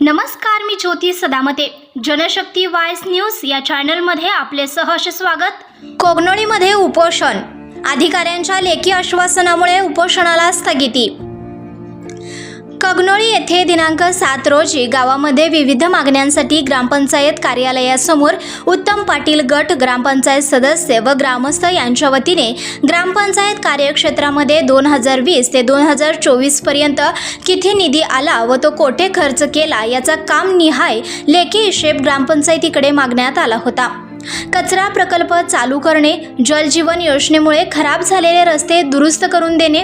नमस्कार मी ज्योती सदामते. जनशक्ती वायस न्यूज या चॅनलमध्ये आपले सहर्ष स्वागत. कोगनोळीमध्ये उपोषण. अधिकाऱ्यांच्या लेखी आश्वासनामुळे उपोषणाला स्थगिती. कगनोळी येथे दिनांक सात रोजी गावामध्ये विविध मागण्यांसाठी ग्रामपंचायत कार्यालयासमोर उत्तम पाटील गट ग्रामपंचायत सदस्य व ग्रामस्थ यांच्या वतीने ग्रामपंचायत कार्यक्षेत्रामध्ये दोन हजार वीस ते दोन हजार चोवीसपर्यंत किती निधी आला व तो कोठे खर्च केला याचा काम निहाय लेखी हिशेब ग्रामपंचायतीकडे मागण्यात आला होता. कचरा प्रकल्प चालू करणे जलजीवन योजनेमुळे खराब झालेले रस्ते दुरुस्त करून देणे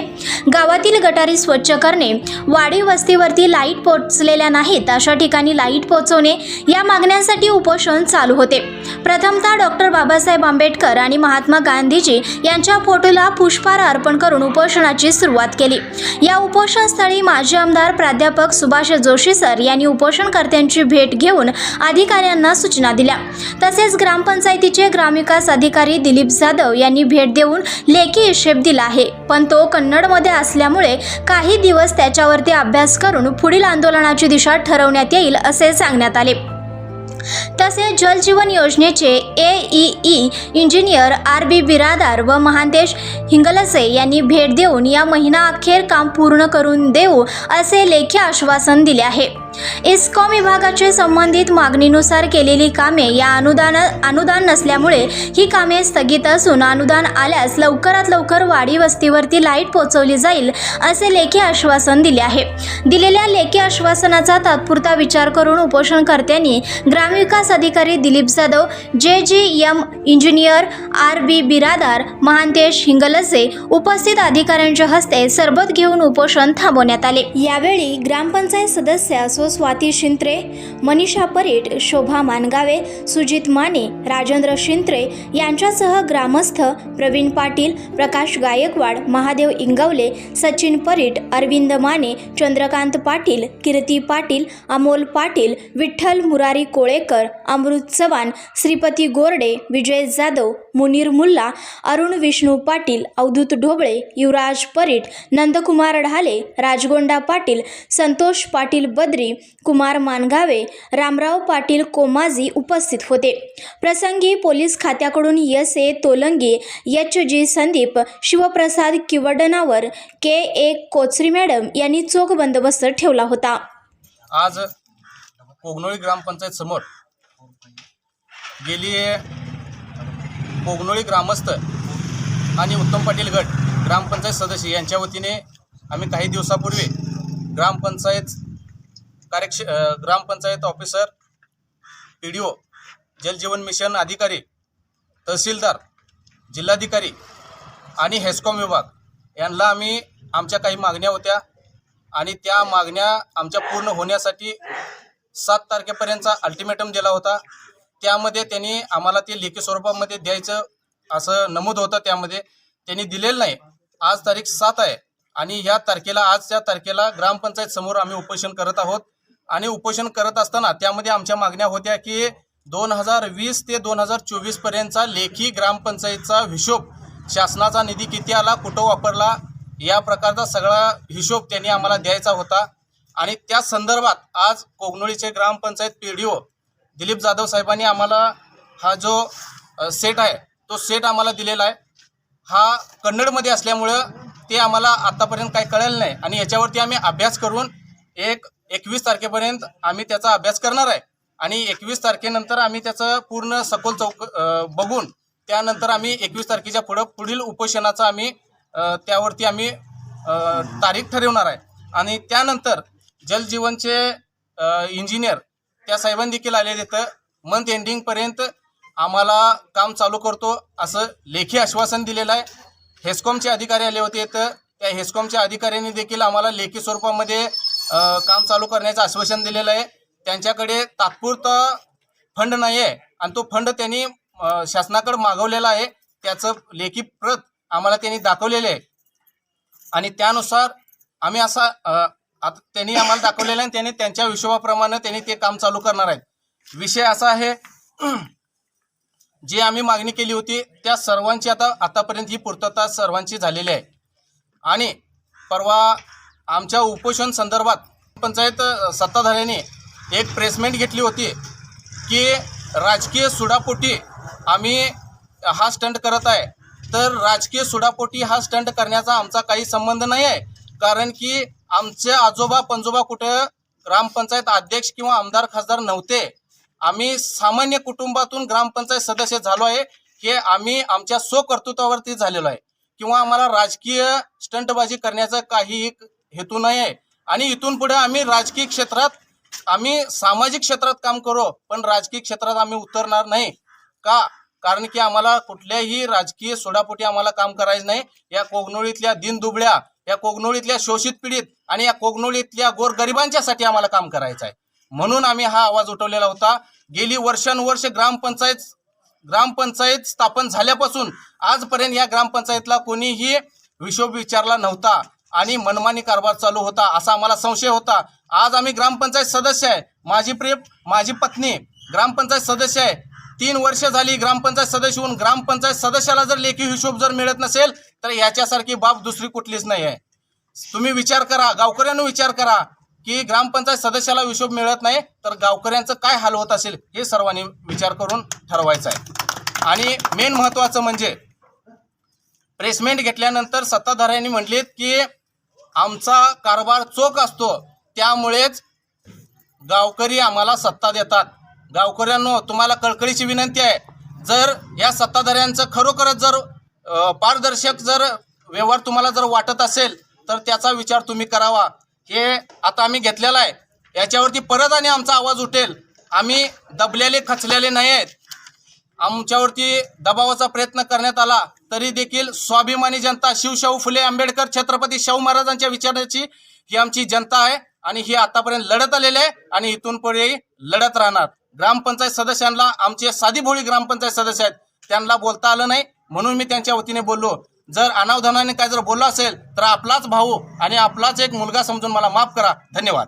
गावातील गटारी स्वच्छ करणे वाडी वस्तीवरती लाइट पोचलेल्या नाहीत अशा ठिकाणी लाइट पोचवणे या मागण्यांसाठी उपोषण चालू होते. प्रथमतः डॉक्टर बाबासाहेब आंबेडकर आणि महात्मा गांधीजी यांच्या फोटोला पुष्पहार अर्पण करून उपोषणाची सुरुवात केली. या उपोषणस्थळी माजी आमदार प्राध्यापक सुभाष जोशी सर यांनी उपोषणकर्त्यांची भेट घेऊन अधिकाऱ्यांना सूचना दिल्या. तसेच ग्रामपंचायतीचे ग्रामविकास अधिकारी दिलीप जाधव यांनी भेट देऊन लेखी हिशेब दिला आहे. पण तो कन्नडमध्ये असल्यामुळे काही दिवस त्याच्यावरती अभ्यास करून पुढील आंदोलनाची दिशा ठरवण्यात येईल असे सांगण्यात आले. तसेच जलजीवन योजनेचे A E E engineer R B Biradar व महांतेश हिंगलसे यांनी भेट देऊन या महिना अखेर काम पूर्ण करून देऊ असे लेखी आश्वासन दिले आहे. इस्कॉम विभागाचे संबंधित मागणीनुसार केलेली कामे या अनुदान अनुदान नसल्यामुळे ही कामे स्थगित असून अनुदान आल्यास लवकरात लवकर वाडी वस्तीवरती लाइट पोहोचवली जाईल असे लेखी आश्वासन दिले आहे. दिलेल्या लेखी आश्वासनाचा तात्पुरता विचार करून उपोषणकर्त्यांनी ग्रामविकास अधिकारी Dilip Jadhav J G M engineer R B Biradar Mahantesh Hinglase उपस्थित अधिकाऱ्यांच्या हस्ते सरबत घेऊन उपोषण थांबवण्यात आले. यावेळी ग्रामपंचायत सदस्य असो स्वाती शिंत्रे मनीषा परीट शोभा मानगावे सुजित माने राजेंद्र शिंत्रे यांच्यासह ग्रामस्थ प्रवीण पाटील प्रकाश गायकवाड महादेव इंगवले सचिन परीट अरविंद माने चंद्रकांत पाटील कीर्ती पाटील अमोल पाटील विठ्ठल मुरारी कोळेकर अमृत चव्हाण श्रीपती गोरडे विजय जाधव मुनीर मुल्ला अरुण विष्णू पाटील अवधूत ढोबळे युवराज परीट नंदकुमार ढाले राजगोंडा पाटील संतोष पाटील बद्री कुमार मानगावे रामराव पाटील कोमाजी उपस्थित होते. प्रसंगी पोलीस खात्याकडून S A Tolangi H G Sandeep Shivprasad Kivadnavar K A Kochari madam यांनी चोख बंदोबस्त ठेवला होता. आज कोगनोळी ग्रामपंचायत समोर गेली कोगनोळी ग्रामस्थ आणि उत्तम पाटील गट ग्रामपंचायत सदस्य. यांच्या वतीने आम्ही काही दिवसापूर्वी gram panchayat कार्यक्ष gram panchayat officer P D O Jal Jeevan mission अधिकारी तहसीलदार जिल्हाधिकारी आणि हेस्कॉम विभाग यांना आम्ही आमच्या काही मागण्या होत्या आणि त्या मागण्या आमच्या पूर्ण होण्यासाठी सात तारखेपर्यंतचा अल्टिमेटम दिला होता. त्यामध्ये त्यांनी आम्हाला ते लेखी स्वरूपामध्ये द्यायचं असं नमूद होतं त्यामध्ये. त्यांनी दिलेलं नाही. आज तारीख सात आहे आणि ह्या तारखेला आज त्या तारखेला ग्रामपंचायत समोर आम्ही उपोषण करत आहोत. आणि उपोषण करत असताना त्यामध्ये आमच्या मागण्या होत्या की दोन हजार वीस ते दोन हजार चोवीस पर्यंतचा लेखी ग्रामपंचायतचा हिशोब शासनाचा निधी किती आला कुठं वापरला या प्रकारचा सगळा हिशोब त्यांनी आम्हाला द्यायचा होता. आणि त्या संदर्भात आज कोगनोळीचे gram panchayat P D O Dilip Jadhav साहेबांनी आम्हाला हा जो सेट आहे तो सेट आम्हाला दिलेला आहे. हा कन्नडमध्ये असल्यामुळं ते आम्हाला आत्तापर्यंत काही कळलं नाही आणि याच्यावरती आम्ही अभ्यास करून एक एकवीस तारखेपर्यंत आम्ही त्याचा अभ्यास करणार आहे. आणि एकवीस तारखेनंतर आम्ही त्याचं पूर्ण सखोल चौक बघून त्यानंतर आम्ही एकवीस तारखेच्या पुढं पुढील उपोषणाचा आम्ही त्यावरती आम्ही तारीख ठरवणार आहे. आणि त्यानंतर जलजीवनचे इंजिनियर त्या साहेबांनी देखील आले तिथं मंथ एंडिंगपर्यंत आम्हाला काम चालू करतो असं लेखी आश्वासन दिलेलं आहे. हेस्कॉमचे अधिकारी आले होते. तर त्या हेस्कॉमच्या अधिकाऱ्यांनी देखील आम्हाला लेखी स्वरूपामध्ये काम चालू करण्याचं आश्वासन दिलेलं आहे. त्यांच्याकडे तात्पुरता फंड नाही आहे आणि तो फंड त्यांनी शासनाकडे मागवलेला आहे. त्याचं लेखी प्रत आम्हाला त्यांनी दाखवलेले आहे. आणि त्यानुसार आम्ही असा आता त्यांनी आम्हाला दाखवलेलं आहे आणि त्यांनी त्यांच्या हिशोबाप्रमाणे त्यांनी ते काम चालू करणार आहेत. विषय असा आहे जी आम्ही मागणी केली होती त्या सर्वांची आता आतापर्यंत ही पूर्तता सर्वांची झालेली आहे. आणि परवा आमच्या उपोषण संदर्भात पंचायत सत्ताधाऱ्यांनी एक प्रेसमेंट घेतली होती की राजकीय सुडापोटी आम्ही हा स्टंट करत आहे. तर राजकीय सुडापोटी हा स्टंट करण्याचा आमचा काही संबंध नाही आहे. कारण की आमचे आजोबा पंजोबा कुठं ग्रामपंचायत अध्यक्ष किंवा आमदार खासदार नव्हते. आम्ही सामान्य कुटुंबातून ग्रामपंचायत सदस्य झालो आहे. हे आम्ही आमच्या स्वकर्तृत्वावरती झालेलो आहे. किंवा आम्हाला राजकीय स्टंटबाजी करण्याचा काही हेतू नाही आहे आणि इथून पुढे आम्ही राजकीय क्षेत्रात आम्ही सामाजिक क्षेत्रात काम करू पण राजकीय क्षेत्रात आम्ही उतरणार नाही. का? कारण की आम्हाला कुठल्याही राजकीय सोडापोटी आम्हाला काम करायचं नाही. या कोगनोळीतल्या दिनदुबळ्या या कोगनोळीतल्या शोषित पीडित आणि या कोगनोळीतल्या गोरगरिबांच्यासाठी आम्हाला काम करायचं आहे म्हणून आम्ही हा आवाज उठवलेला होता. गेली वर्षानुवर्ष ग्रामपंचायत ग्रामपंचायत स्थापन झाल्यापासून आजपर्यंत या ग्रामपंचायतला कोणीही हिशोब विचारला नव्हता. आणि मनमानी कारभार चालू होता असा आम्हाला संशय होता. आज आम्ही ग्रामपंचायत सदस्य आहे. माझी प्रिय माझी पत्नी ग्रामपंचायत सदस्य आहे. तीन वर्ष झाली ग्रामपंचायत सदस्य होऊन ग्रामपंचायत सदस्याला जर लेखी हिशोब जर मिळत नसेल तर याच्यासारखी बाब दुसरी कुठलीच नाही आहे. तुम्ही विचार करा गावकऱ्यांना विचार करा की ग्रामपंचायत सदस्याला हिशोब मिळत नाही तर गावकऱ्यांचं काय हाल होत असेल हे सर्वांनी विचार करून ठरवायचं आहे. आणि मेन महत्त्वाचं म्हणजे प्रेसमेंट घेतल्यानंतर सत्ताधाऱ्यांनी म्हटलीत की आमचा कारभार चोख असतो. त्यामुळेच गावकरी आम्हाला सत्ता देतात. गावकऱ्यांनो तुम्हाला कळकळीची विनंती आहे. जर या सत्ताधाऱ्यांचं खरोखरच जर पारदर्शक जर व्यवहार तुम्हाला जर वाटत असेल तर त्याचा विचार तुम्ही करावा. हे आता आम्ही घेतलेला आहे. याच्यावरती परत आणि आमचा आवाज उठेल. आम्ही दबलेले खचलेले नाही आहेत आमच्यावरती दबावाचा प्रयत्न करण्यात आला. तरी देखील स्वाभिमानी जनता शिवशाहू फुले आंबेडकर छत्रपती शाहू महाराजांच्या विचाराची ही आमची जनता आहे आणि ही आतापर्यंत लढत आलेली आहे आणि इथून पुढे लढत राहणार. ग्रामपंचायत सदस्यांना आमचे साधी भोळी ग्रामपंचायत सदस्य आहेत. त्यांना बोलता आलं नाही. म्हणून मी त्यांच्या वतीने बोललो. जर अनावधानाने काय जर बोललो असेल तर आपलाच भाऊ आणि आपलाच एक मुलगा समजून मला माफ करा. धन्यवाद.